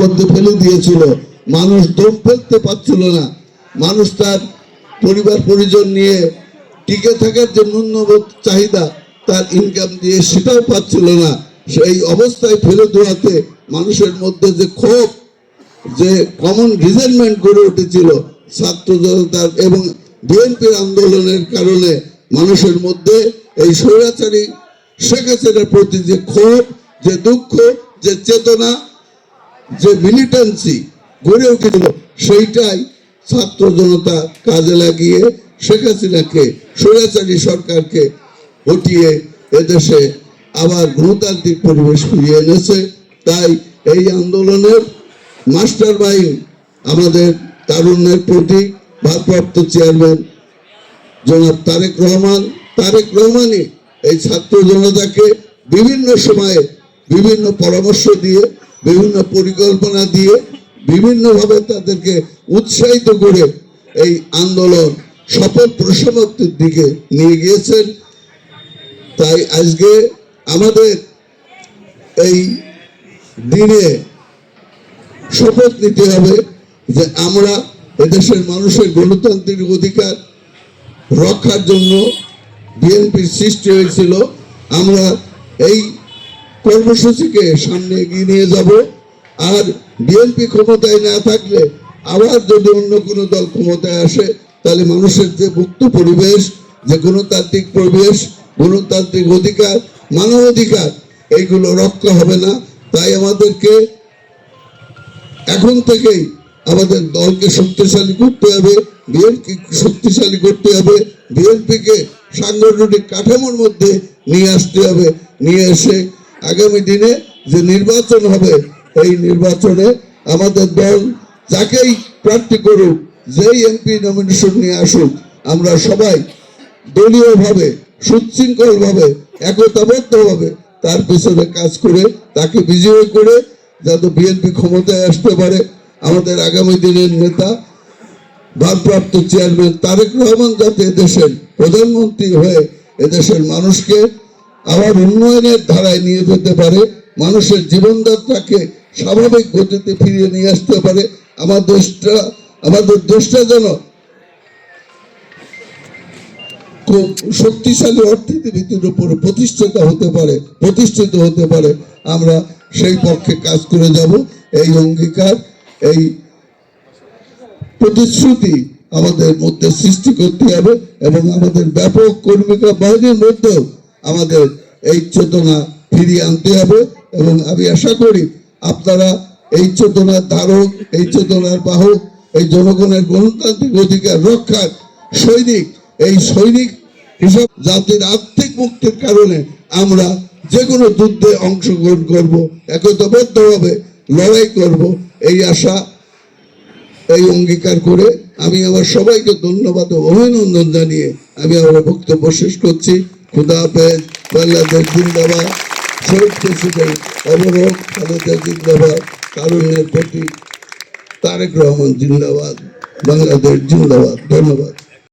মধ্যে ফেলে দিয়েছিল। মানুষ দম ফেলতে পারছিল না। মানুষ তার পরিবার, পরিজন নিয়ে টিকে থাকার যে ন্যূনতম চাহিদা, তার ইনকাম দিয়ে সেটাও পাচ্ছিল না। সেই অবস্থায় ফেলে দেওয়াতে মানুষের মধ্যে যে ক্ষোভ, যে কমন রিজেনমেন্ট গড়ে উঠেছিল ছাত্র জনতার এবং বিএনপির আন্দোলনের কারণে মানুষের মধ্যে এই স্বৈরাচারী শেখ হাসিনার প্রতি যে ক্ষোভ, যে দুঃখ, যে চেতনা যে মিলিটেন্সি গড়ে উঠেছিল, সেইটাই ছাত্র জনতা কাজে লাগিয়ে শেখ হাসিনাকে, স্বৈরাচারী সরকারকে হটিয়ে এদেশে আবার গণতান্ত্রিক পরিবেশ ফিরিয়ে এনেছে। তাই এই আন্দোলনের মাস্টার মাইন্ড আমাদের তারুণ্যের প্রতীক, ভারপ্রাপ্ত চেয়ারম্যান জনাব তারেক রহমান। তারেক রহমানই এই ছাত্র জনতাকে বিভিন্ন সময়ে বিভিন্ন পরামর্শ দিয়ে বিভিন্ন পরিকল্পনা দিয়ে বিভিন্নভাবে তাদেরকে উৎসাহিত করে এই আন্দোলন সফল প্রসমাপ্তির দিকে নিয়ে গিয়েছেন। তাই আজকে আমাদের এই দিনে শপথ নিতে হবে যে আমরা এদেশের মানুষের গণতান্ত্রিক অধিকার রক্ষার জন্য বিএনপির সৃষ্টি হয়েছিল। আমরা এই কর্মসূচিকে সামনে এগিয়ে নিয়ে যাব। আর বিএনপি ক্ষমতায় না থাকলে আবার যদি অন্য কোনো দল ক্ষমতায় আসে, তাহলে মানুষের যে মুক্ত পরিবেশ, যে গণতান্ত্রিক পরিবেশ, গণতান্ত্রিক অধিকার মানব অধিকার এইগুলো রক্ষা হবে না। তাই আমাদেরকে এখন থেকেই আমাদের দলকে শক্তিশালী করতে হবে বিএনপি শক্তিশালী করতে হবে বিএনপিকে সাংগঠনিক কাঠামোর মধ্যে নিয়ে আসতে হবে। নিয়ে এসে আগামী দিনে যে নির্বাচন হবে, এই নির্বাচনে আমাদের দল যাকেই প্রার্থী করুক, যেই এমপি নমিনেশন নিয়ে আসুক, আমরা সবাই দলীয়ভাবে, সুশৃঙ্খলভাবে, একতাবদ্ধভাবে তার পিছনে কাজ করে, তাকে বিজয়ী করে যাতে বিএনপি ক্ষমতায় আসতে পারে। আমাদের আগামী দিনের নেতা, ভারপ্রাপ্ত চেয়ারম্যান তারেক রহমান যাতে এদেশের প্রধানমন্ত্রী হয়ে এদেশের মানুষকে আবার উন্নয়নের ধারায় নিয়ে যেতে পারে, মানুষের জীবনযাত্রাকে স্বাভাবিক গতিতে ফিরিয়ে নিয়ে আসতে পারে। আমার দেশটা আমাদের দেশটা যেন খুব শক্তিশালী অর্থনীতির উপরে প্রতিষ্ঠিত হতে পারে, প্রতিষ্ঠিত হতে পারে। আমরা সেই পক্ষে কাজ করে যাব। এই অঙ্গীকার, এই প্রতিশ্রুতি আমাদের মধ্যে সৃষ্টি করতে হবে এবং আমাদের ব্যাপক কর্মিকা বাহিনীর মধ্যেও আমাদের এই চেতনা ফিরিয়ে আনতে হবে এবং আমি আশা করি আপনারা এই চেতনার ধারক, এই চেতনার বাহক, এই জনগণের গণতান্ত্রিক অধিকার রক্ষার সৈনিক, এই সৈনিক হিসাব জাতির আর্থিক মুক্তির কারণে আমরা যে কোনো যুদ্ধে অংশগ্রহণ করব একতাবদ্ধভাবে লড়াই করব, এই আশা, এই অঙ্গীকার করে আমি আমার সবাইকে ধন্যবাদ ও অভিনন্দন জানিয়ে আমি আমার বক্তব্য শেষ করছি। খুদা হাফেজ বাংলাদেশ জিন্দাবাদ শহীদ প্রেসিডেন্ট অবরোধ খালেদা জিন্দাবাদ কারণের প্রতি তারেক রহমান জিন্দাবাদ বাংলাদেশ জিন্দাবাদ ধন্যবাদ